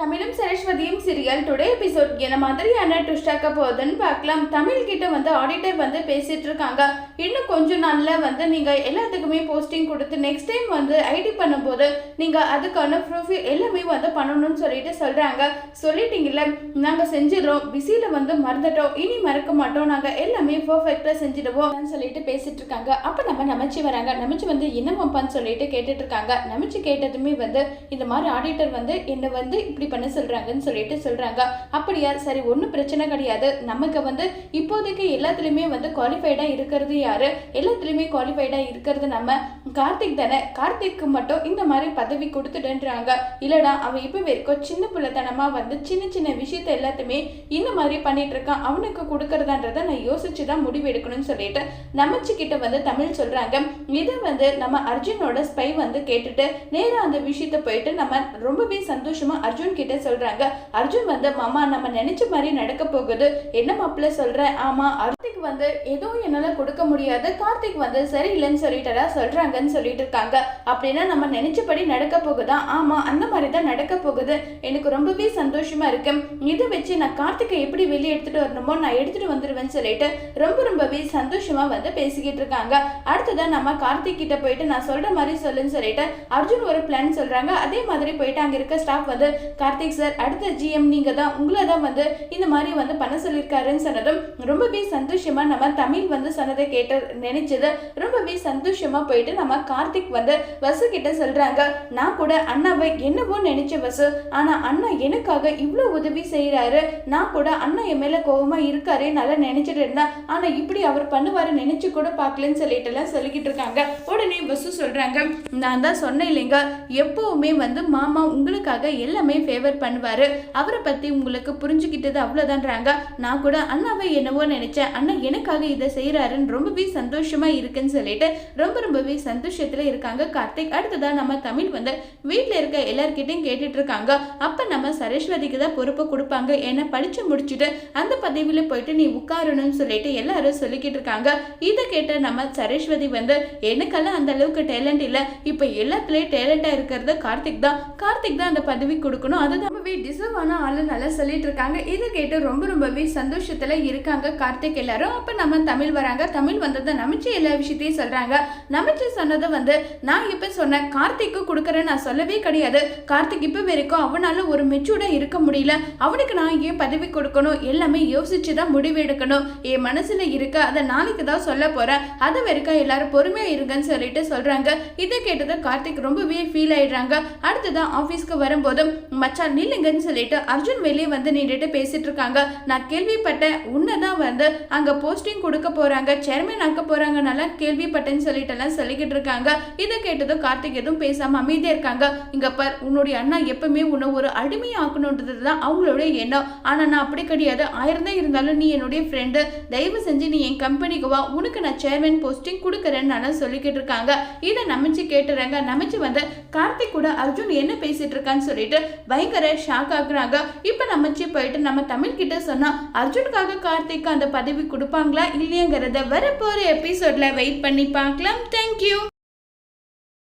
தமிழும் சரஸ்வதியும் serial today episode என்ன மாதிரியான ட்விஸ்டாக்க போகுதுன்னு பார்க்கலாம். தமிழ் கிட்ட வந்து ஆடிட்டர் வந்து பேசிட்டு இருக்காங்க. இன்னும் கொஞ்ச நாள்ல வந்து நீங்க எல்லாத்துக்குமே போஸ்டிங் கொடுத்து நெக்ஸ்ட் டைம் வந்து ஐடி பண்ணும்போது நீங்க அதுக்கான ப்ரூஃப் எல்லாமே வந்து பண்ணணும்னு சொல்லிட்டு சொல்றாங்க. சொல்லிட்டீங்கல்ல நாங்க செஞ்சிடறோம். பிஸியில வந்து மறந்துட்டோம். இனி மறக்க மாட்டோம். நாங்க எல்லாமே பர்ஃபெக்டா செஞ்சிடுவோம் சொல்லிட்டு பேசிட்டு இருக்காங்க. அப்ப நம்ம நமச்சி வராங்க. நமச்சி வந்து என்னமாப்பான்னு சொல்லிட்டு கேட்டுட்டு இருக்காங்க. நமச்சி கேட்டதுமே வந்து இந்த மாதிரி ஆடிட்டர் வந்து என்ன வந்து இப்படி பண்ண சொல்றாங்கன்னு சொல்லிட்டு சொல்றாங்க. அப்படியா சரி ஒன்றும் பிரச்சனை கிடையாது. நமக்கு வந்து இப்போதைக்கு எல்லாத்துலேயுமே வந்து குவாலிஃபைடா இருக்கிறது யாரு? எல்லாத்துலேயுமே குவாலிஃபைடா இருக்கிறது நம்ம கார்த்திக் தானே. கார்த்திக்கு மட்டும் இந்த மாதிரி பதவி கொடுத்துட்டுன்றாங்க. இல்லடா அவன் இப்போ வரைக்கும் சின்ன பிள்ளைத்தனமாக வந்து சின்ன சின்ன விஷயத்த எல்லாத்தையுமே இந்த மாதிரி பண்ணிட்டு இருக்கான். அவனுக்கு கொடுக்கறதான்றத நான் யோசிச்சு தான் முடிவு எடுக்கணும்னு சொல்லிட்டு நமச்சி வந்து தமிழ் சொல்றாங்க. இதை வந்து நம்ம அர்ஜுனோட ஸ்பை வந்து கேட்டுட்டு நேராக அந்த விஷயத்த போயிட்டு நம்ம ரொம்பவே சந்தோஷமா அர்ஜுன் கிட்ட சொல்றாங்க. அர்ஜுன் வந்து மாமா நம்ம நினைச்ச மாதிரி நடக்க போகுது. என்ன மாப்பிள்ள சொல்ற? ஆமா கார்த்திக் வந்து எதுவும் என்னால கொடுக்க முடியாது. கார்த்திக் வந்து சரியில்லைன்னு சொல்லிட்டதா சொல்றாங்கன்னு சொல்லிட்டு இருக்காங்க. அப்படின்னா நம்ம நினைச்சபடி நடக்க போகுதா? ஆமா அந்த மாதிரி தான் நடக்க போகுது. எனக்கு ரொம்பவே சந்தோஷமா இருக்கு. இதை வச்சு நான் கார்த்திகை எப்படி வெளியே எடுத்துட்டு வரணுமோ நான் எடுத்துட்டு வந்துடுவேன்னு சொல்லிட்டு ரொம்ப ரொம்பவே சந்தோஷமா வந்து பேசிக்கிட்டு இருக்காங்க. அடுத்ததான் நம்ம கார்த்திக் கிட்ட போயிட்டு நான் சொல்ற மாதிரி சொல்லுன்னு சொல்லிட்டு அர்ஜுன் ஒரு பிளான் சொல்றாங்க. அதே மாதிரி போயிட்டு அங்க இருக்க ஸ்டாஃப் வந்து கார்த்திக் சார் அடுத்த ஜிஎம் நீங்கள் தான் உங்களை தான் வந்து இந்த மாதிரி வந்து பண்ண சொல்லியிருக்காருன்னு சொன்னதும் ரொம்பவே சந்தோஷமாக நம்ம தமிழ் வந்து சொன்னதை கேட்டு நினைச்சது ரொம்பவே சந்தோஷமாக போயிட்டு நம்ம கார்த்திக் வந்து வசு கிட்ட சொல்கிறாங்க நான் கூட அண்ணாவை என்னவோ நினைச்ச வசு ஆனால் அண்ணா எனக்காக இவ்வளோ உதவி செய்கிறாரு நான் கூட அண்ணா என் மேலே கோபமாக இருக்காரு நல்லா நினச்சிட்டு இருந்தேன் ஆனால் இப்படி அவர் பண்ணுவார் நினச்சி கூட பார்க்கலன்னு சொல்லிட்டுலாம் சொல்லிக்கிட்டு இருக்காங்க. உடனே வசு சொல்கிறாங்க நான் தான் சொன்னேன் இல்லைங்க எப்போவுமே வந்து மாமா உங்களுக்காக எல்லாமே ஃபேவர் பண்ணுவாரு. அவரை பற்றி உங்களுக்கு புரிஞ்சுக்கிட்டது அவ்வளோதான்றாங்க நான் கூட அண்ணாவை என்னவோ நினச்சேன். அண்ணா எனக்காக இதை செய்கிறாருன்னு ரொம்பவே சந்தோஷமா இருக்குன்னு சொல்லிட்டு ரொம்ப ரொம்பவே சந்தோஷத்தில் இருக்காங்க கார்த்திக். அடுத்ததாக நம்ம தமிழ் வந்து வீட்டில் இருக்க எல்லார்கிட்டையும் கேட்டுட்டு இருக்காங்க அப்போ நம்ம சரஸ்வதிக்கு தான் பொறுப்பு கொடுப்பாங்க. ஏன்னா படித்து முடிச்சுட்டு அந்த பதவியில் போயிட்டு நீ உட்காரணும்னு சொல்லிட்டு எல்லாரும் சொல்லிக்கிட்டு இருக்காங்க இதை கேட்ட நம்ம சரஸ்வதி வந்து எனக்கெல்லாம் அந்த அளவுக்கு டேலண்ட் இல்லை. இப்போ எல்லாத்துலேயும் டேலண்ட்டாக இருக்கிறது கார்த்திக் தான். கார்த்திக் தான் அந்த பதவி கொடுக்கணும். அதுதான் ரொம்பவே டிசர்வான ஆளு நல்லா சொல்லிட்டு இருக்காங்க. இதை கேட்டு ரொம்ப ரொம்பவே சந்தோஷத்துல இருக்காங்க கார்த்திக் எல்லாரும். அப்ப நம்ம தமிழ் வராங்க. தமிழ் வந்ததை நமிச்சு எல்லா விஷயத்தையும் சொல்றாங்க. நமிச்சு சொன்னதை வந்து நான் இப்ப சொன்னேன் கார்த்திக்கு கொடுக்குறேன் நான் சொல்லவே கிடையாது. கார்த்திக் இப்ப வரைக்கும் அவனால ஒரு மெச்சூர்டா இருக்க முடியல. அவனுக்கு நான் ஏன் பதவி கொடுக்கணும்? எல்லாமே யோசிச்சு தான் முடிவு எடுக்கணும். என் மனசுல இருக்க அதை நாளைக்கு தான் சொல்ல போறேன். அது வரைக்கும் எல்லாரும் பொறுமையா இருங்கன்னு சொல்லிட்டு சொல்றாங்க. இதை கேட்டதை கார்த்திக் ரொம்பவே ஃபீல் ஆயிடுறாங்க. அடுத்ததான் ஆஃபீஸ்க்கு வரும்போதும் மச்சான் நில்லுங்கன்னு சொல்லிட்டு அர்ஜுன் வெளியே வந்து நின்றுட்டு பேசிட்டு இருக்காங்க. நான் கேள்விப்பட்டேன். உன்னதான் வந்து அங்க போஸ்டிங் கொடுக்க போறாங்க. சேர்மன் ஆக்க போறாங்கனால கேள்விப்பட்டேன்னு சொல்லிட்டு எல்லாம் சொல்லிக்கிட்டு இருக்காங்க. இதை கேட்டதும் கார்த்திக் எதுவும் பேசாம அமைதியா இருக்காங்க. இங்க பார் உன்னுடைய அண்ணா எப்பவுமே உன்னை ஒரு அடிமை ஆக்கணுன்றது தான் அவங்களோட எண்ணம். ஆனா நான் அப்படி கிடையாது. ஆயிரம் தான் இருந்தாலும் நீ என்னுடைய ஃப்ரெண்டு தயவு செஞ்சு நீ என் கம்பெனிக்கு வா. உனக்கு நான் சேர்மன் போஸ்டிங் கொடுக்குறேன்னு சொல்லிக்கிட்டு இருக்காங்க. இதை நமைச்சு கேட்டுறாங்க. நமைச்சு வந்து கார்த்திக் கூட அர்ஜுன் என்ன பேசிட்டு இருக்கான்னு சொல்லிட்டு பயங்கர ஷாக் ஆகுறாங்க. இப்ப நமிச்சு போயிட்டு நம்ம தமிழ் கிட்ட சொன்னா அர்ஜுனுக்காக கார்த்திக் அந்த பதவி கொடுப்பாங்களா இல்லையங்கிறத வரப்போற எபிசோட்ல வெயிட் பண்ணி பார்க்கலாம். தேங்க்யூ